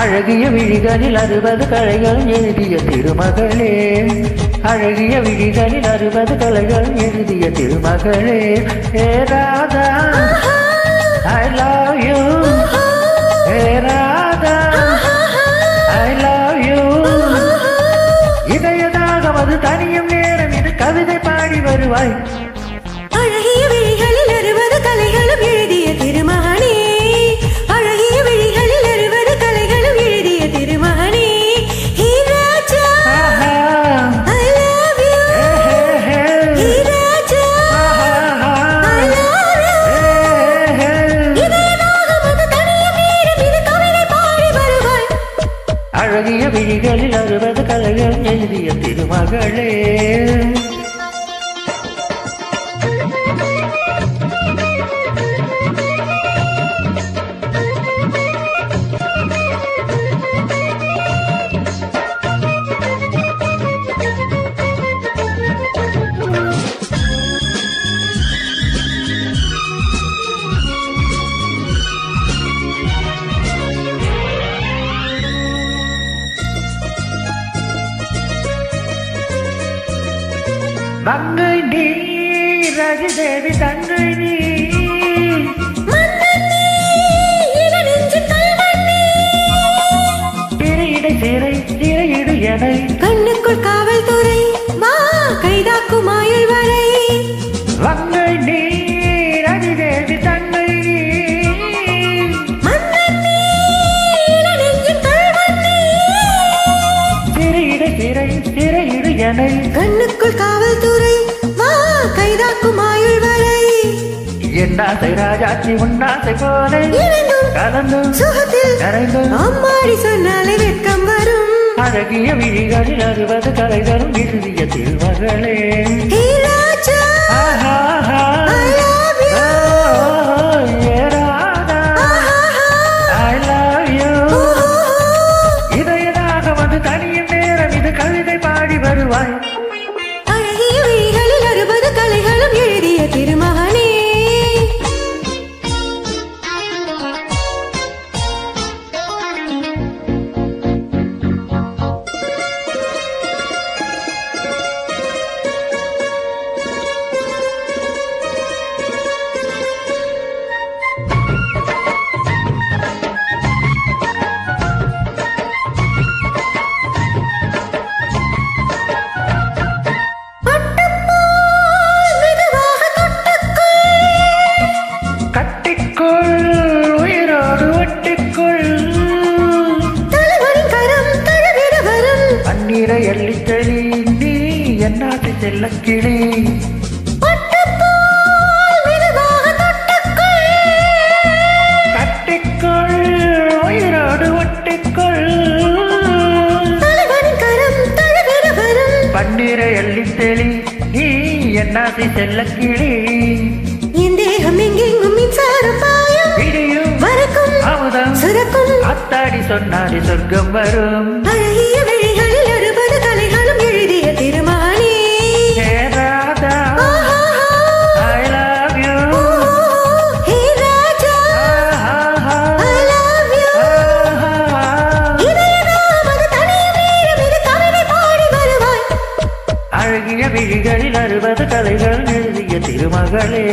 அழகிய விழிகளில் அறுபது கலைகள் எழுதிய திருமகளே. அழகிய விழிகளில் அறுபது கலைகள் எழுதிய திருமகளே. ஏ ராதா ஐ லவ் யூ. ஏ ராதா ஐ லவ் யூ. இதயதாகம் அது தனியும் நேரம் இது கவிதை பாடி வருவாய். அழகிய விழிகளில் அறுபது கலைகள் எழுதிய திருமகளே. மங்கை நீ ரவி தேவி தங்கை நீ. திரையிடை சிறை திரையிடு எனை கண்ணுக்குள் காவல்துறை எனை கண்ணுக்குள் காவல்துறை வா கைதாக்கும் ஆயுள் வரை. என்னாசை ராஜாச்சி உன்னாசை போல இரண்டும் கலந்து சுகத்தில் கரைந்து. அம்மாடி சொன்னாலே வெட்கம் வரும். அழகிய விழிகளில் அறுபது கலைகளும் எழுதிய திருமகளே வரும். பன்னீரை அள்ளித்தளி நீ என்னாட்டு செல்ல கிளி என் தேகம் எங்கெங்கும் மின்சாரம் பாயும். விடியும் வரக்கும் அமுதம் சுரக்கும். அத்தாடி சொன்னாடி சொர்க்கம் வரும். அழகிய அழகிய விழிகளில் அறுபது கலைகள் எழுதிய திருமகளே.